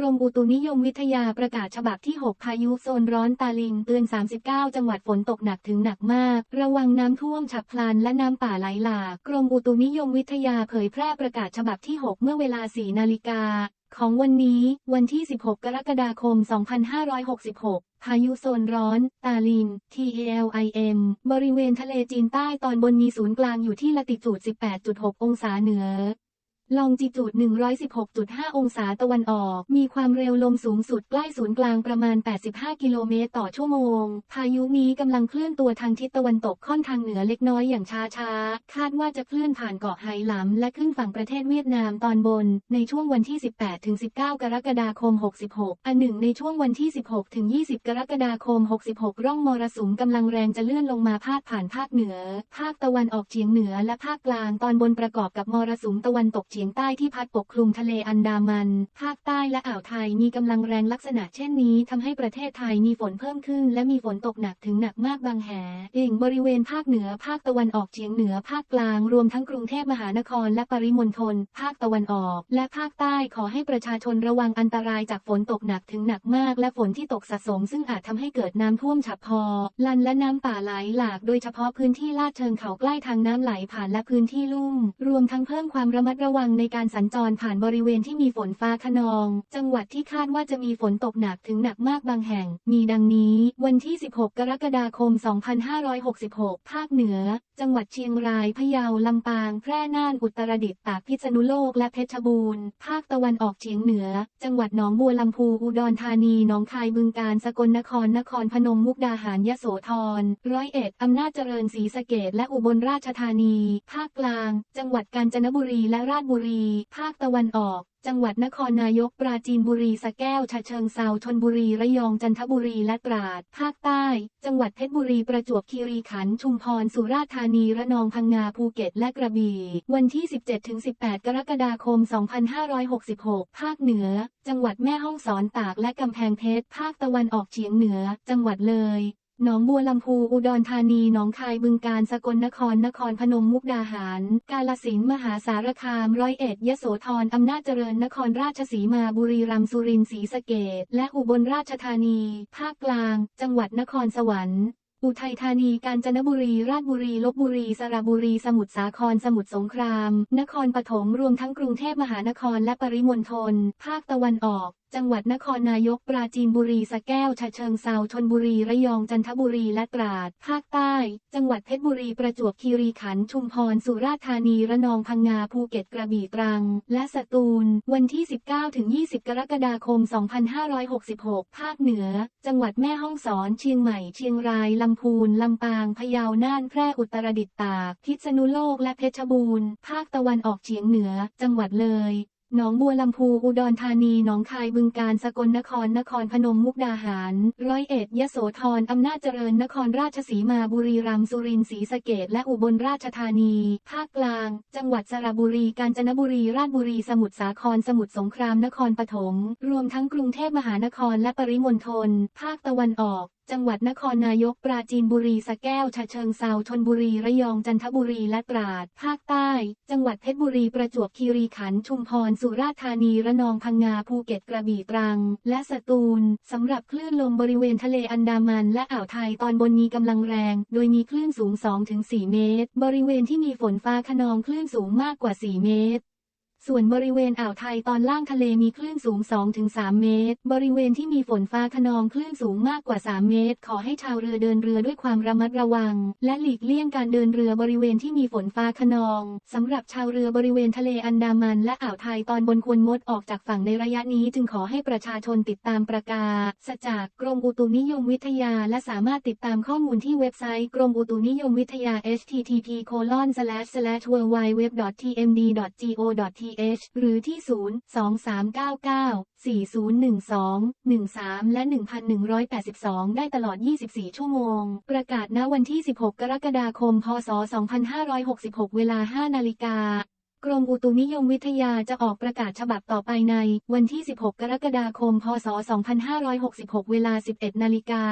กรมอุตุนิยมวิทยาประกาศฉบับที่ 6 พายุโซนร้อนตาลิงเตือน 39 จังหวัดฝนตกหนักถึงหนักมาก ระวังน้ำท่วมฉับพลันและน้ำป่าไหลหลากกรมอุตุนิยมวิทยาเผยแพร่ประกาศฉบับที่ 6 เมื่อเวลา 4 นาฬิกาของวันนี้วันที่ 16 กรกฎาคม 2566 พายุโซนร้อน ตาลิน TALIM บริเวณทะเลจีนใต้ตอนบนมีศูนย์กลางอยู่ที่ละติจูด 18.6 องศาเหนือ ลองจิจูด 116.5 องศาตะวันออก มีความเร็วลมสูงสุดใกล้ศูนย์กลางประมาณ 85 กิโลเมตรต่อชั่วโมง พายุนี้กำลังเคลื่อนตัวทางทิศตะวันตกค่อนทางเหนือเล็กน้อยอย่างช้าๆ คาดว่าจะเคลื่อนผ่านเกาะไหหลำและขึ้นฝั่งประเทศเวียดนามตอนบน ในช่วงวันที่ 18ถึง19 กรกฎาคม 66 อันหนึ่งในช่วงวันที่ 16ถึง20 กรกฎาคม 66 ร่องมรสุมกำลังแรงจะเลื่อนลงมาพาดผ่านภาคเหนือ ภาคตะวันออกเฉียงเหนือและภาคกลางตอนบนประกอบกับมรสุมตะวันตกเฉียงียงใต้ที่พัดปกคลุมทะเลอันดามัน ภาคใต้และอ่าวไทยมีกำลังแรงลักษณะเช่นนี้ทำให้ประเทศไทยมีฝนเพิ่มขึ้น และมีฝนตกหนักถึงหนักมากบางแห่งบริเวณภาคเหนือ ภาคตะวันออกเฉียงเหนือ ภาคกลาง รวมทั้งกรุงเทพมหานครและปริมณฑล ภาคตะวันออก และภาคใต้ขอให้ประชาชนระวังอันตรายจากฝนตกหนักถึงหนักมาก และฝนที่ตกสะสม ซึ่งอาจทำให้เกิดน้ำท่วมฉับพลันลันและน้ำป่าไหลหลาก โดยเฉพาะพื้นที่ลาดเชิงเขาใกล้ทางน้ำไหลผ่านและพื้นที่ลุ่ม รวมทั้งเพิ่มความระมัดระวังในการสัญจรผ่านบริเวณที่มีฝนฟ้าขนอง จังหวัดที่คาดว่าจะมีฝนตกหนักถึงหนักมากบางแห่ง มีดังนี้ วันที่ 16 กรกฎาคม 2566 ภาคเหนือ จังหวัดเชียงราย พะเยา ลำปาง แพร่น่าน อุตรดิตถ์ ตาก พิษณุโลก และเพชรบูรณ์ ภาคตะวันออกเฉียงเหนือ จังหวัดหนองบัวลำพู อุดรธานี หนองคาย บึงกาฬ สกลนคร นครพนม มุกดาหาร ยโสธร ร้อยเอ็ด อำนาจเจริญ ศรีสะเกดและอุบลราชธานี ภาคกลาง จังหวัดกาญจนบุรี และราชบุรีภาคตะวันออก จังหวัดนครนายก ปราจีนบุรี สะแก้ว ฉะเชิงเซาชนบุรี ระยอง จันทบุรี และตราด ภาคใต้ จังหวัดเพชรบุรี ประจวบคีรีขันธ์ ชุมพร สุราษฎร์ธานี ระนอง พังงา ภูเก็ต และกระบี่ วันที่ 17-18 กรกฎาคม 2566 ภาคเหนือ จังหวัดแม่ฮ่องสอน ตาก และกำแพงเพชร ภาคตะวันออกเฉียงเหนือ จังหวัดเลย หนองบัวลำพูอุดรธานีหนองคายบึงกาฬสกลนครนครพนมมุกดาหาร กาฬสินมหาสารคามร้อยเอ็ดยโสธรอำนาจเจริญนครราชสีมาบุรีรัมย์สุรินทร์ศรีสะเกษและอุบลราชธานี ภาคกลาง จังหวัดนครสวรรค์อุทัยธานี กาญจนบุรี ราชบุรี ลบบุรี สระบุรี สมุทรสาคร สมุทรสงคราม นครปฐม รวมทั้งกรุงเทพมหานครและปริมณฑล ภาคตะวันออกจังหวัดนครนายกปราจีนบุรีสะแก้วฉะเชิงเซาชนบุรีระยองจันทบุรีและตราด ภาคใต้ จังหวัดเพชรบุรีประจวบคีรีขันธ์ชุมพรสุราษฎร์ธานีระนองพังงาภูเก็ตกระบี่ตรัง และสตูล วันที่ 19-20 กรกฎาคม 2566 ภาคเหนือ จังหวัดแม่ฮ่องสอนเชียงใหม่เชียงรายลำพูนลำปางพะเยาน่านแพร่อุตรดิตถ์ตาก พิษณุโลกและเพชรบูรณ์ภาคตะวันออกเฉียงเหนือ จังหวัดเลย หนองบัวลำพู อุดรธานี หนองคาย บึงกาฬ สกลนคร นครพนม มุกดาหาร ร้อยเอ็ด ยโสธร อำนาจเจริญ นครราชสีมา บุรีรัมย์ สุรินทร์ศรีสะเกษและอุบลราชธานี ภาคกลาง จังหวัดสระบุรี กาญจนบุรี ราชบุรี สมุทรสาคร สมุทรสงคราม นครปฐม รวมทั้งกรุงเทพมหานครและปริมณฑล ภาคตะวันออก จังหวัดนครนายกปราจีนบุรีสะแก้วฉะเชิงเซาชนบุรีระยองจันทบุรีและตราด ภาคใต้ จังหวัดเพชรบุรีประจวบคีรีขันธ์ชุมพรสุราษฎร์ธานีระนองพังงาภูเก็ตกระบี่ตรัง และสตูลสำหรับคลื่นลมบริเวณทะเลอันดามัน และอ่าวไทยตอนบนมีกำลังแรง โดยมีคลื่นสูง 2-4 เมตร บริเวณที่มีฝนฟ้าคะนองคลื่นสูงมากกว่า 4 เมตร ส่วนบริเวณอ่าวไทยตอนล่างทะเลมีคลื่นสูง 2-3 เมตร บริเวณที่มีฝนฟ้าคะนองคลื่นสูงมากกว่า 3 เมตร ขอให้ชาวเรือเดินเรือด้วยความระมัดระวัง และหลีกเลี่ยงการเดินเรือบริเวณที่มีฝนฟ้าคะนองสำหรับชาวเรือบริเวณทะเลอันดามันและอ่าวไทยตอนบนควรงดออกจากฝั่งในระยะนี้ จึงขอให้ประชาชนติดตามประกาศจากกรมอุตุนิยมวิทยา และสามารถติดตามข้อมูลที่เว็บไซต์กรมอุตุนิยมวิทยา http://www.tmd.go.th th หรือที่ 0 2399 4012 13 และ 1182 ได้ตลอด 24 ชั่วโมง ประกาศณวันที่ 16 กรกฎาคม พศ 2566 เวลา 5 นาฬิกากรมอุตุนิยมวิทยาจะออกประกาศฉบับต่อไปใน วันที่ 16 กรกฎาคม พศ 2566 เวลา 11 นาฬิกา